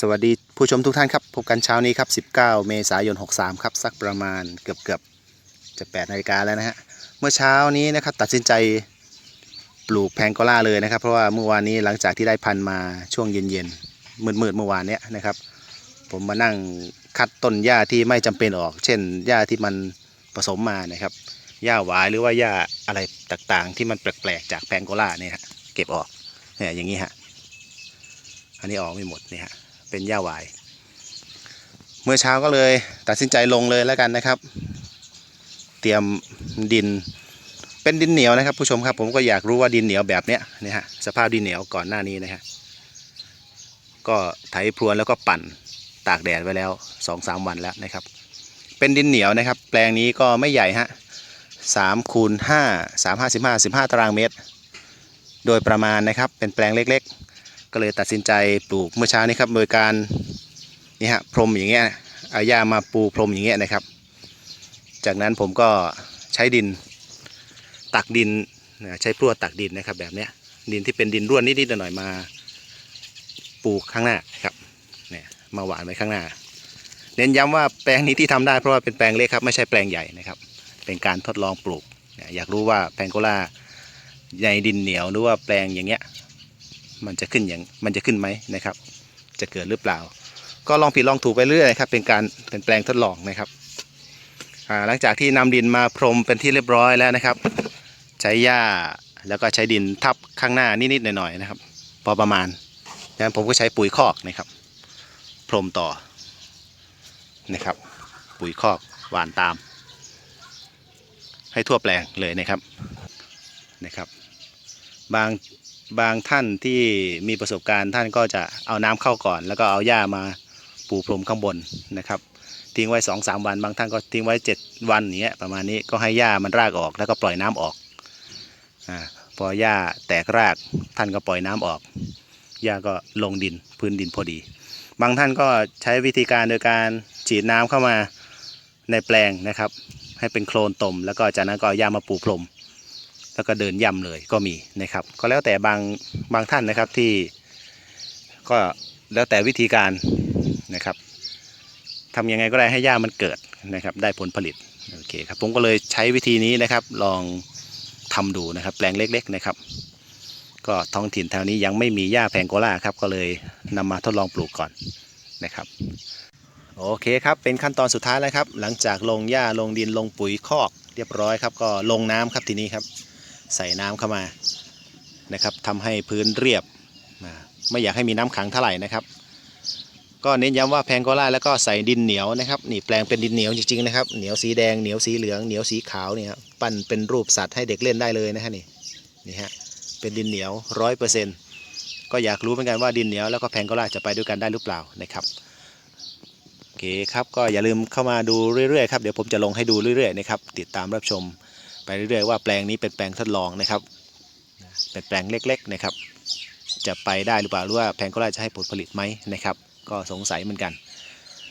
สวัสดีผู้ชมทุกท่านครับ พบกันเช้านี้ครับ 19 เมษายน 63 ครับ สักประมาณเกือบเกือบจะ 8 นาฬิกาแล้วนะฮะ เมื่อเช้านี้นะครับตัดสินใจปลูกแพงโกล่าเลยนะครับ เพราะว่าเมื่อวานนี้หลังจากที่ได้พันธุ์มาช่วงเย็นๆมืดๆเมื่อวานเนี้ยนะครับ ผมมานั่งคัดต้นหญ้าที่ไม่จำเป็นออก เช่นหญ้าที่มันผสมมานะครับหญ้าหวายหรือว่าหญ้าอะไรต่างๆ ที่มันแปลกๆจากแพงโกล่าเนี่ยเก็บออกเนี่ยอย่างนี้ฮะอันนี้ออกไม่หมดเนี่ยฮะ เป็นหญ้าหวาย เมื่อเช้าก็เลยตัดสินใจลงเลยแล้วกันนะครับ เตรียมดินเป็นดินเหนียวนะครับ ผู้ชมครับ ผมก็อยากรู้ว่าดินเหนียวแบบเนี้ยนะฮะสภาพดินเหนียวก่อนหน้านี้นะฮะก็ไถพรวนแล้วก็ปั่นตากแดดไว้แล้วสองสามวันแล้วนะครับ เป็นดินเหนียวนะครับ แปลงนี้ก็ไม่ใหญ่ฮะสามคูณห้าสามห้าสิบห้าสิบห้าตารางเมตร โดยประมาณนะครับเป็นแปลงเล็กๆ ก็เลยตัดสินใจปลูกเมื่อเช้านี้ครับโดยการนี่ฮะพรมอย่างเงี้ยเอาหญ้ามาปูพรมอย่างเงี้ยนะครับ จากนั้นผมก็ใช้ดินตักดินใช้พรวดตักดินนะครับ แบบเนี้ยดินที่เป็นดินร่วนนิดๆหน่อยๆมาปลูกข้างหน้าครับเนี่ยมาหวานไว้ข้างหน้า เน้นย้ำว่าแปลงนี้ที่ทำได้เพราะว่าเป็นแปลงเล็กครับไม่ใช่แปลงใหญ่นะครับ เป็นการทดลองปลูก อยากรู้ว่าแพงโกล่าในดินเหนียวหรือว่าแปลงอย่างเงี้ย มันจะขึ้นอย่างมันจะขึ้นไหมนะครับ จะเกิดหรือเปล่า ก็ลองผิดลองถูกไปเรื่อยครับ เป็นการเป็นแปลงทดลองนะครับหลังจากที่นำดินมาพรมเป็นที่เรียบร้อยแล้วนะครับ ใช้หญ้าแล้วก็ใช้ดินทับข้างหน้านิดๆหน่อยๆนะครับ พอประมาณดังนั้นผมก็ใช้ปุ๋ยคอกนะครับ พรมต่อนะครับ ปุ๋ยคอกหวานตาม ให้ทั่วแปลงเลยนะครับนะครับ บาง บางท่านที่มีประสบการณ์ท่านก็จะเอาน้ำเข้าก่อน แล้วก็เอาหญ้ามาปูพรมข้างบนนะครับ ทิ้งไว้สองสามวัน บางท่านก็ทิ้งไว้เจ็ดวันอย่างเงี้ยประมาณนี้ก็ให้หญ้ามันรากออก แล้วก็ปล่อยน้ำออกอาพอหญ้าแตกรากท่านก็ปล่อยน้ำออกหญ้าก็ลงดินพื้นดินพอดี บางท่านก็ใช้วิธีการโดยการฉีดน้ำเข้ามาในแปลงนะครับ ให้เป็นโคลนตม แล้วก็จากนั้นก็เอาหญ้ามาปูพรม แล้วก็เดินย่ำเลยก็มีนะครับ ก็แล้วแต่บางบางท่านนะครับที่ก็แล้วแต่วิธีการนะครับทำยังไงก็ได้ให้หญ้ามันเกิดนะครับ ได้ผลผลิตโอเคครับผมก็เลยใช้วิธีนี้นะครับ ลองทำดูนะครับ แปลงเล็ก ๆนะครับ ก็ท้องถิ่นแถวนี้ยังไม่มีหญ้าแพงโกล่าครับ ก็เลยนำมาทดลองปลูกก่อนนะครับโอเคครับ เป็นขั้นตอนสุดท้ายแล้วครับ หลังจากลงหญ้าลงดินลงปุ๋ยคอก เรียบร้อยครับ ก็ลงน้ำครับทีนี้ครับ ใส่น้ำเข้ามานะครับทำให้พื้นเรียบ ไม่อยากให้มีน้ำขังเท่าไหร่นะครับ ก็เน้นย้ำว่าแพงโกล่าแล้วก็ใส่ดินเหนียวนะครับนี่แปลงเป็นดินเหนียวจริงๆนะครับเหนียวสีแดงเหนียวสีเหลืองเหนียวสีขาวเนี่ยครับปั้นเป็นรูปสัตว์ให้เด็กเล่นได้เลยนะฮะนี่นี่ฮะเป็นดินเหนียวร้อยเปอร์เซ็นต์ก็อยากรู้เหมือนกันว่าดินเหนียวแล้วก็แพงโกล่าจะไปด้วยกันได้หรือเปล่านะครับโอเคครับก็อย่าลืมเข้ามาดูเรื่อยๆครับเดี๋ยวผมจะลงให้ดูเรื่อยๆนะครับติดตามรับชม ไปเรื่อยๆว่าแปลงนี้เป็นแปลงทดลองนะครับเป็นแปลงเล็กๆนะครับ จะไปได้หรือเปล่าหรือว่าแพงก็ได้จะให้ผลผลิตไหมนะครับ ก็สงสัยเหมือนกัน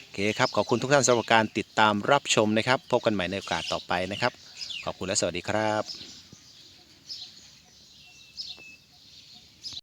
โอเคครับขอบคุณทุกท่านสำหรับการติดตามรับชมนะครับ พบกันใหม่ในโอกาสต่อไปนะครับ ขอบคุณและสวัสดีครับ